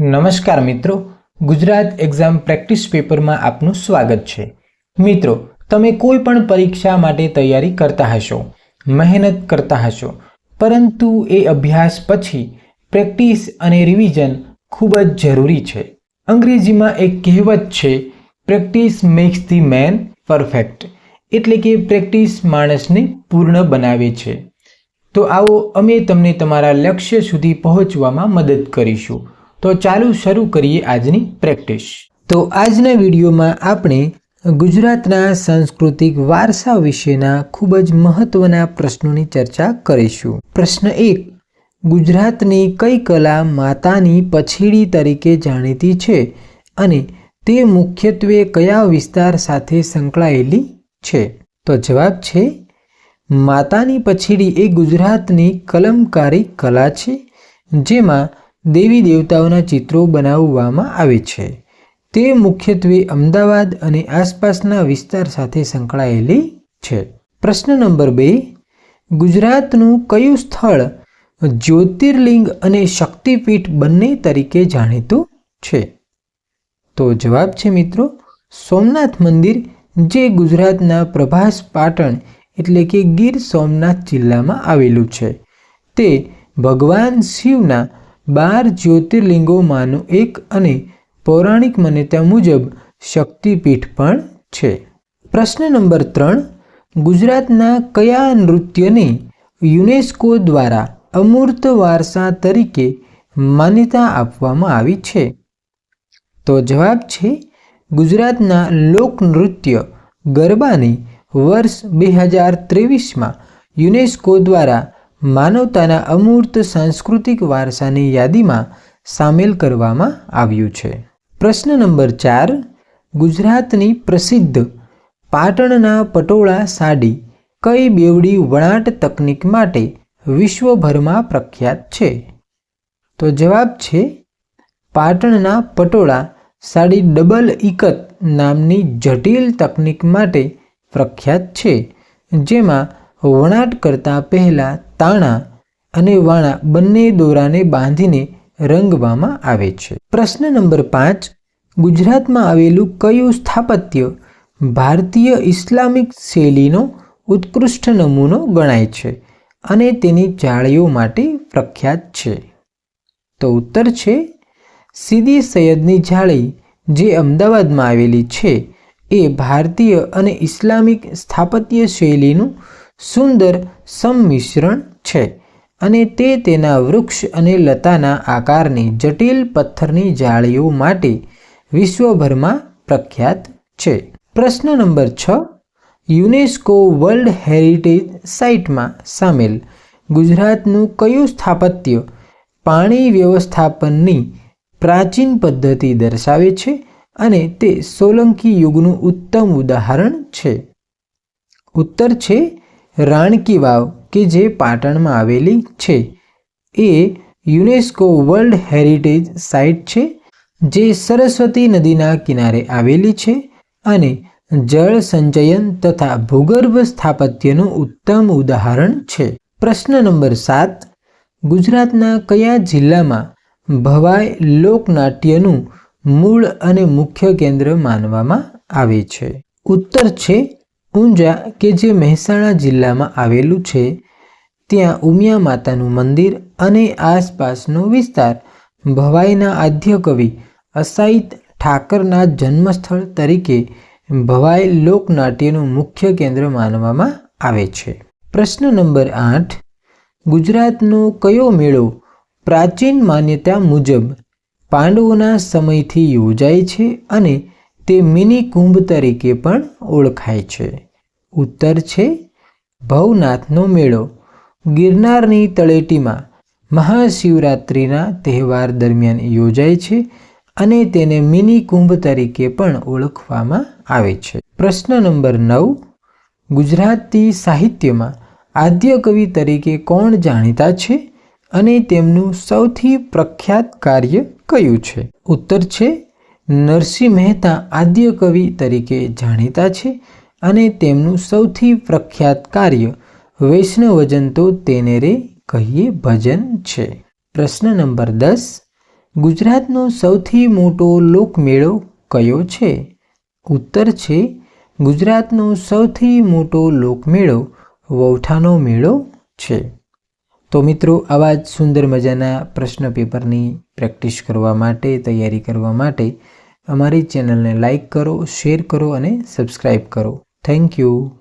નમસ્કાર મિત્રો, Gujarat exam practice પેપરમાં આપનું સ્વાગત છે. મિત્રો, તમે કોઈ પણ પરીક્ષા માટે તૈયારી કરતા હશો, મહેનત કરતા હશો, પરંતુ એ અભ્યાસ પછી પ્રેક્ટિસ અને રિવિઝન ખૂબ જ જરૂરી છે. અંગ્રેજીમાં એક કહેવત છે, practice makes the man perfect એટલે કે પ્રેક્ટિસ માણસને પૂર્ણ બનાવે છે. તો આવો અમે તમને તમારા લક્ષ્ય સુધી પહોંચવામાં મદદ કરીશું. તો ચાલુ શરૂ કરીએ આજની પ્રેક્ટિસ. તો આજના વિડીયોમાં આપણે ગુજરાતના સાંસ્કૃતિક વારસા વિશેના ખૂબ જ મહત્વના પ્રશ્નોની ચર્ચા કરીશું. પ્રશ્ન એક, ગુજરાતની કઈ કલા માતાની પછીડી તરીકે જાણીતી છે અને તે મુખ્યત્વે કયા વિસ્તાર સાથે સંકળાયેલી છે? તો જવાબ છે, માતાની પછીડી એ ગુજરાતની કલમકારી કલા છે, જેમાં દેવી દેવતાઓના ચિત્રો બનાવવામાં આવે છે. તે મુખ્યત્વે અમદાવાદ અને આસપાસના વિસ્તાર સાથે સંકળાયેલી છે. પ્રશ્ન નંબર બે, ગુજરાતનું કયું સ્થળ જ્યોતિર્લિંગ અને શક્તિપીઠ બંને તરીકે જાણીતું છે? તો જવાબ છે મિત્રો, સોમનાથ મંદિર, જે ગુજરાતના પ્રભાસ પાટણ એટલે કે ગીર સોમનાથ જિલ્લામાં આવેલું છે. તે ભગવાન શિવના બાર જ્યોતિર્લિંગોમાંનું એક અને પૌરાણિક માન્યતા મુજબ શક્તિપીઠ પણ છે. પ્રશ્ન નંબર ત્રણ. ગુજરાતના કયા નૃત્યને યુનેસ્કો દ્વારા અમૂર્ત વારસા તરીકે માન્યતા આપવામાં આવી છે? તો જવાબ છે, ગુજરાતના લોકનૃત્ય ગરબાને વર્ષ બે હજાર ત્રેવીસમાં યુનેસ્કો દ્વારા માનવતાના અમૂર્ત સાંસ્કૃતિક વારસાની યાદીમાં સામેલ કરવામાં આવ્યું છે. પ્રશ્ન નંબર ચાર, ગુજરાતની પ્રસિદ્ધ પાટણના પટોળા સાડી કઈ બેવડી વણાટ તકનિક માટે વિશ્વભરમાં પ્રખ્યાત છે? તો જવાબ છે, પાટણના પટોળા સાડી ડબલ ઇકત નામની જટિલ તકનિક માટે પ્રખ્યાત છે, જેમાં વણાટ કરતાં પહેલાં તાણા અને વાણા બંને દોરાને બાંધીને રંગવામાં આવે છે. પ્રશ્ન નંબર પાંચ. ગુજરાતમાં આવેલું કયું સ્થાપત્ય ભારતીય ઇસ્લામિક શૈલીનો ઉત્કૃષ્ટ નમૂનો ગણાય છે અને તેની જાળીઓ માટે પ્રખ્યાત છે? તો ઉત્તર છે, સીદી સૈયદની જાળી જે અમદાવાદમાં આવેલી છે, એ ભારતીય અને ઇસ્લામિક સ્થાપત્ય શૈલીનું સુંદર સંમિશ્રણ છે અને તે તેના વૃક્ષ અને લતાના આકારની જટિલ પથ્થરની જાળીઓ માટે વિશ્વભરમાં પ્રખ્યાત છે. પ્રશ્ન નંબર છ. યુનેસ્કો વર્લ્ડ હેરિટેજ સાઇટમાં સામેલ ગુજરાતનું કયું સ્થાપત્ય પાણી વ્યવસ્થાપનની પ્રાચીન પદ્ધતિ દર્શાવે છે અને તે સોલંકી યુગનું ઉત્તમ ઉદાહરણ છે? ઉત્તર છે રાણકી વાવ, કે જે પાટણમાં આવેલી છે. એ યુનેસ્કો વર્લ્ડ હેરિટેજ સાઇટ છે, જે સરસ્વતી નદીના કિનારે આવેલી છે અને જળ સંચયન તથા ભૂગર્ભ સ્થાપત્યનું ઉત્તમ ઉદાહરણ છે. પ્રશ્ન નંબર સાત, ગુજરાતના કયા જિલ્લામાં ભવાઈ લોકનાટ્યનું મૂળ અને મુખ્ય કેન્દ્ર માનવામાં આવે છે? ઉત્તર છે ઊંઝા કે જે મહેસાણા જિલ્લામાં આવેલું છે, ત્યાં ઉમિયા માતાનું મંદિર અને આસપાસનો વિસ્તાર ભવાઈના આદ્ય કવિ અસાઈત ઠાકરના જન્મસ્થળ તરીકે ભવાઈ લોકનાટ્યનું મુખ્ય કેન્દ્ર માનવામાં આવે છે. પ્રશ્ન નંબર આઠ, ગુજરાતનો કયો મેળો પ્રાચીન માન્યતા મુજબ પાંડવોના સમયથી યોજાય છે અને તે મિની કુંભ તરીકે પણ ઓળખાય છે. ઉત્તર છે, ભવનાથનો મેળો. ગિરનારની તળેટીમાં મહાશિવરાત્રિના તહેવાર દરમિયાન યોજાય છે અને તેને મિની કુંભ તરીકે પણ ઓળખવામાં આવે છે. પ્રશ્ન નંબર નવ, ગુજરાતી સાહિત્યમાં આદ્ય કવિ તરીકે કોણ જાણીતા છે અને તેમનું સૌથી પ્રખ્યાત કાર્ય કયું છે? ઉત્તર છે નરસિંહ મહેતા આદ્ય કવિ તરીકે જાણીતા છે અને તેમનું સૌથી પ્રખ્યાત કાર્ય વૈષ્ણવજન તો તેને રે કહીએ ભજન છે. પ્રશ્ન નંબર દસ. ગુજરાતનો સૌથી મોટો લોકમેળો કયો છે? ઉત્તર છે, ગુજરાતનો સૌથી મોટો લોકમેળો વૌઠાનો મેળો છે. તો મિત્રો, આવા જ સુંદર મજાના પ્રશ્ન પેપરની પ્રેક્ટિસ કરવા માટે, તૈયારી કરવા માટે અમારી ચેનલને લાઇક કરો શેર કરો અને સબસ્ક્રાઈબ કરો. Thank you.